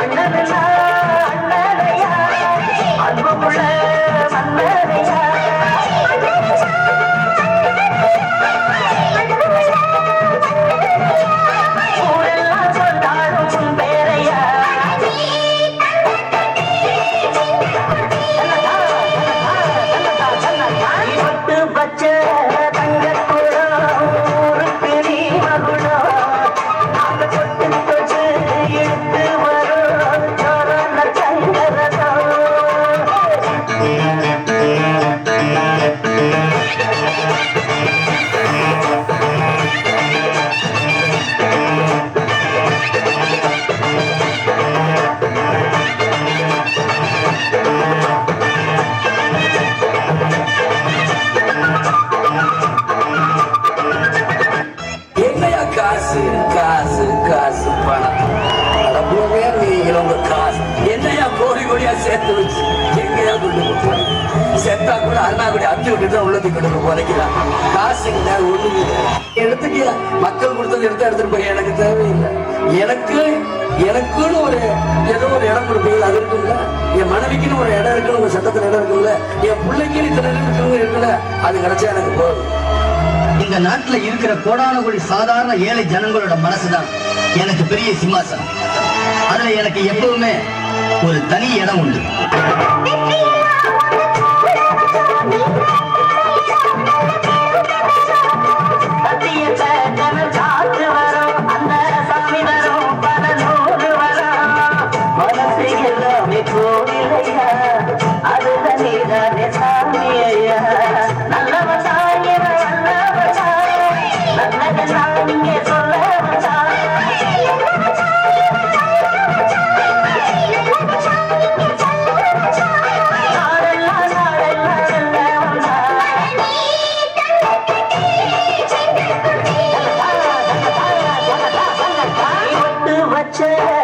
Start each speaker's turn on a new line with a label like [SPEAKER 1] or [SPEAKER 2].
[SPEAKER 1] அண்ணனையா அன்புள்ள
[SPEAKER 2] மன்னரையா கோடியா சேர்த்து வச்சு எங்கேயா கொண்டு போய் செத்தா கூட அண்ணா கூட விட்டு தான் உள்ளத்துக்கு கொண்டு போய் புதைக்கலாம் காசு இல்லை ஒண்ணு இல்லை. எடுத்துக்கியா மக்கள் கொடுத்தது எடுத்து எடுத்துட்டு போய் எனக்கு தேவையில்லை எனக்கு எனக்குன்னு ஒரு ஏதோ ஒரு இடம் கொடுப்பீங்க அது இருக்குல்ல என் மனைவிக்குன்னு ஒரு இடம் இருக்குன்னு உங்க சட்டத்துல இடம் இருக்குல்ல என் பிள்ளைக்குன்னு இத்தனை இடம் இருக்குன்னு இருக்குல்ல அது கிடைச்சா எனக்கு போதும்
[SPEAKER 3] இந்த நாட்டுல இருக்கிற கோடான கோடி சாதாரண ஏழை ஜனங்களோட மனசுதான். எனக்கு பெரிய சிம்மாசனம். அதுல எனக்கு எப்பவுமே ஒரு தனி இடம் உண்டு.
[SPEAKER 1] Cheers.